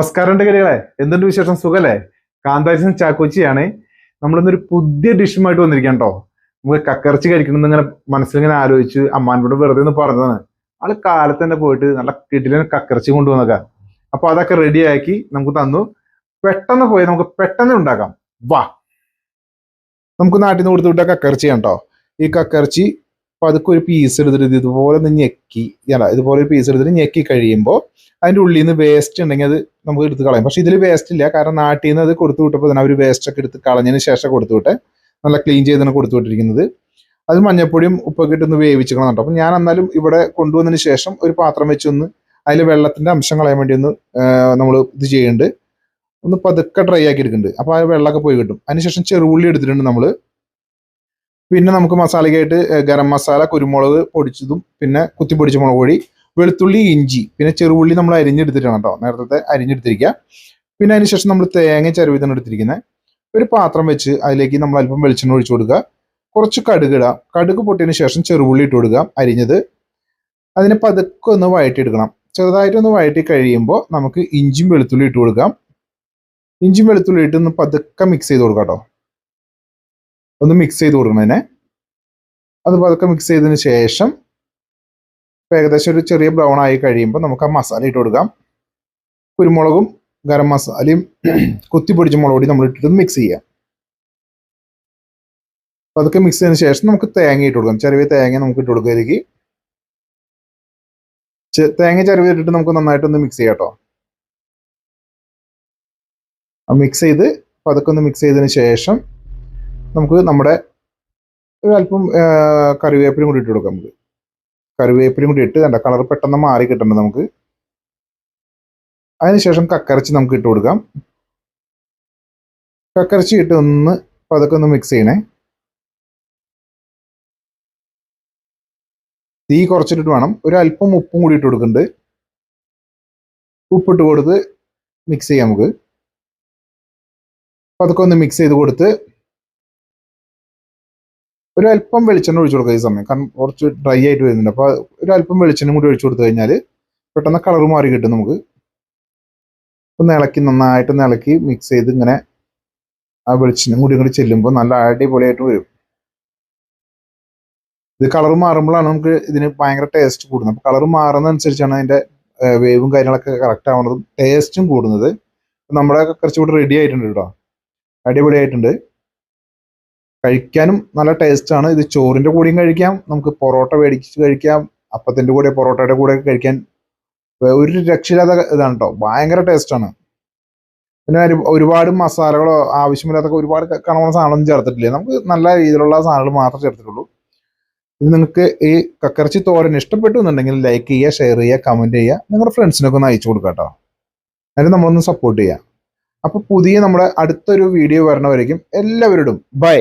നമസ്കാരം കരികളെ. എന്തുണ്ട് വിശേഷം? സുഖല്ലേ? കാന്താരിസൻ ചാക്കോച്ചിയാണ്. നമ്മളിന്നൊരു പുതിയ ഡിഷുമായിട്ട് വന്നിരിക്കാം കേട്ടോ നമുക്ക് കക്കറച്ചി കഴിക്കണം ഇങ്ങനെ മനസ്സിലിങ്ങനെ ആലോചിച്ച് അമ്മാനോട് വെറുതെ ഒന്ന് പറഞ്ഞതാണ്. ആൾ കാലത്ത് തന്നെ പോയിട്ട് നല്ല കിട്ടിലെ കക്കറച്ചി കൊണ്ടുവന്നൊക്കെ അപ്പൊ അതൊക്കെ റെഡിയാക്കി നമുക്ക് തന്നു. പെട്ടെന്ന് പോയി നമുക്ക് പെട്ടെന്ന് ഉണ്ടാക്കാം. വാ. നമുക്ക് നാട്ടിൽ നിന്ന് കൊടുത്തു വിട്ട കക്കറച്ചി കേട്ടോ ഈ കക്കറച്ചി പതുക്കെ ഒരു പീസ് എടുത്തിട്ട് ഇതുപോലെ ഒന്ന് ഞെക്കി അല്ല ഇതുപോലെ ഒരു പീസ് എടുത്തിട്ട് ഞെക്കി കഴിയുമ്പോൾ അതിന്റെ ഉള്ളിൽ നിന്ന് വേസ്റ്റ് ഉണ്ടെങ്കിൽ അത് നമുക്ക് എടുത്ത് കളയാം. പക്ഷെ ഇതിൽ വേസ്റ്റ് ഇല്ല. കാരണം നാട്ടിൽ നിന്ന് അത് കൊടുത്തു വിട്ടപ്പോൾ തന്നെ അവർ വേസ്റ്റ് ഒക്കെ എടുത്ത് കളഞ്ഞതിന് ശേഷം കൊടുത്തു വിട്ടെ നല്ല ക്ലീൻ ചെയ്താണ് കൊടുത്തു വിട്ടിരിക്കുന്നത്. അത് മഞ്ഞപ്പൊടിയും ഉപ്പൊക്കെ ഇട്ടൊന്ന് വേവിച്ചിക്കണമെന്നുണ്ട് അപ്പം ഞാൻ എന്നാലും ഇവിടെ കൊണ്ടുവന്നതിന് ശേഷം ഒരു പാത്രം വെച്ചൊന്ന് അതിൽ വെള്ളത്തിന്റെ അംശം കളയാൻ വേണ്ടി ഒന്ന് നമ്മൾ ഇത് ചെയ്യുന്നുണ്ട് ഒന്ന് പതുക്കെ ഡ്രൈ ആക്കി എടുക്കുന്നുണ്ട് അപ്പോൾ ആ വെള്ളമൊക്കെ പോയി കിട്ടും. അതിനുശേഷം ചെറുപുള്ളി എടുത്തിട്ടുണ്ട് നമ്മൾ പിന്നെ നമുക്ക് മസാലയ്ക്കായിട്ട് ഗരം മസാല കുരുമുളക് പൊടിച്ചതും പിന്നെ കുത്തി പൊടിച്ച മുളക് പൊടി വെളുത്തുള്ളി ഇഞ്ചി പിന്നെ ചെറുപുള്ളി നമ്മൾ അരിഞ്ഞെടുത്തിട്ടാണ് കേട്ടോ നേരത്തെ അരിഞ്ഞെടുത്തിരിക്കുക പിന്നെ അതിന് ശേഷം നമ്മൾ തേങ്ങ ചരുവിതാണ് എടുത്തിരിക്കുന്നത് ഒരു പാത്രം വെച്ച് അതിലേക്ക് നമ്മൾ അല്പം വെളിച്ചെണ്ണ ഒഴിച്ചു കൊടുക്കുക. കുറച്ച് കടുക് ഇടാം. കടുക് പൊട്ടിയതിന് ശേഷം ചെറുപുള്ളി ഇട്ട് കൊടുക്കുക അരിഞ്ഞത്. അതിനെ പതുക്കെ ഒന്ന് വഴറ്റിയെടുക്കണം. ചെറുതായിട്ടൊന്ന് വഴറ്റി കഴിയുമ്പോൾ നമുക്ക് ഇഞ്ചിയും വെളുത്തുള്ളി ഇട്ട് കൊടുക്കാം. ഇഞ്ചിയും വെളുത്തുള്ളി ഇട്ട് ഒന്ന് പതുക്കെ മിക്സ് ചെയ്ത് കൊടുക്കാം കേട്ടോ. ഒന്ന് മിക്സ് ചെയ്ത് കൊടുക്കണം അതിനെ അത് പതുക്കെ മിക്സ് ചെയ്തതിന് ശേഷം ഏകദേശം ഒരു ചെറിയ ബ്രൗൺ ആയി കഴിയുമ്പോൾ നമുക്ക് ആ മസാല ഇട്ട് കൊടുക്കാം. കുരുമുളകും ഗരം മസാലയും കുത്തി പൊടിച്ച മുളക് പൊടി നമ്മൾ ഇട്ടിട്ട് മിക്സ് ചെയ്യാം. അപ്പൊ അതൊക്കെ മിക്സ് ചെയ്തതിന് ശേഷം നമുക്ക് തേങ്ങ ഇട്ട് കൊടുക്കാം. ചെറിയ തേങ്ങ നമുക്ക് ഇട്ട് ചെ- തേങ്ങ ചെറിയ ഇട്ടിട്ട് നമുക്ക് നന്നായിട്ടൊന്ന് മിക്സ് ചെയ്യാം കേട്ടോ. മിക്സ് ചെയ്ത് പതുക്കെ ഒന്ന് മിക്സ് ചെയ്തതിന് ശേഷം നമുക്ക് നമ്മുടെ അല്പം കറിവേപ്പിലും കൂടി ഇട്ട് കൊടുക്കാം നമുക്ക്. കറിവേപ്പിലും കൂടി ഇട്ട് കണ്ട കളർ പെട്ടെന്ന് മാറി കിട്ടണം നമുക്ക്. അതിനുശേഷം കക്കരച്ചി നമുക്ക് ഇട്ട് കൊടുക്കാം. കക്കരച്ചി ഇട്ട് ഒന്ന് പതുക്കെ ഒന്ന് മിക്സ് ചെയ്യണേ. തീ കുറച്ചിട്ടിട്ട് വേണം. ഒരു അല്പം ഉപ്പും കൂടി ഇട്ട് കൊടുക്കുന്നുണ്ട്. ഉപ്പിട്ട് കൊടുത്ത് മിക്സ് ചെയ്യാം നമുക്ക്. പതുക്കെ ഒന്ന് മിക്സ് ചെയ്ത് കൊടുത്ത് ഒരു അല്പം വെളിച്ചെണ്ണ ഒഴിച്ചു കൊടുക്കുക ഈ സമയം. കാരണം കുറച്ച് ഡ്രൈ ആയിട്ട് വരുന്നുണ്ട്. അപ്പോൾ ഒരു അല്പം വെളിച്ചെണ്ണ കൂടി ഒഴിച്ചു കൊടുത്തു കഴിഞ്ഞാൽ പെട്ടെന്ന് കളർ മാറി കിട്ടും നമുക്ക്. ഒന്ന് ഇളക്കി നന്നായിട്ട് ഇളക്കി മിക്സ് ചെയ്ത് ഇങ്ങനെ ആ വെളിച്ചെണ്ണ കൂടി ഇങ്ങോട്ട് ചെല്ലുമ്പോൾ നല്ല അടിപൊളിയായിട്ട് വരും. ഇത് കളർ മാറുമ്പോഴാണ് നമുക്ക് ഇതിന് ഭയങ്കര ടേസ്റ്റ് കൂടുന്നത്. അപ്പോൾ കളർ മാറുന്നതനുസരിച്ചാണ് അതിന്റെ വേവും കാര്യങ്ങളൊക്കെ കറക്റ്റ് ആവുന്നതും ടേസ്റ്റും കൂടുന്നത്. നമ്മുടെ കുറച്ചുകൂടി റെഡി ആയിട്ടുണ്ട് കേട്ടോ. അടിപൊളിയായിട്ടുണ്ട്. കഴിക്കാനും നല്ല ടേസ്റ്റ് ആണ്. ഇത് ചോറിന്റെ കൂടെയും കഴിക്കാം നമുക്ക് പൊറോട്ട മേടിച്ച് കഴിക്കാം അപ്പത്തിന്റെ കൂടെ പൊറോട്ടയുടെ കൂടെ കഴിക്കാൻ ഒരു രക്ഷയില്ലാത്ത ഇതാണ് കേട്ടോ ഭയങ്കര ടേസ്റ്റ് ആണ്. പിന്നെ ഒരുപാട് മസാലകളോ ആവശ്യമില്ലാത്ത ഒരുപാട് ക- കണവണ സാധനമൊന്നും ചേർത്തിട്ടില്ല. നമുക്ക് നല്ല രീതിയിലുള്ള സാധനങ്ങൾ മാത്രമേ ചേർത്തിട്ടുള്ളൂ. ഇത് നിങ്ങൾക്ക് ഈ കക്കറച്ചി തോരൻ ഇഷ്ടപ്പെട്ടു എന്നുണ്ടെങ്കിൽ ലൈക്ക് ചെയ്യുക ഷെയർ ചെയ്യുക കമന്റ് ചെയ്യുക. നിങ്ങളുടെ ഫ്രണ്ട്സിനൊക്കെ ഒന്ന് അയച്ചു കൊടുക്കുക കേട്ടോ അതിന് നമ്മളൊന്ന് സപ്പോർട്ട് ചെയ്യുക അപ്പോൾ പുതിയ നമ്മുടെ അടുത്തൊരു വീഡിയോ വരണവരേക്കും എല്ലാവരോടും ബൈ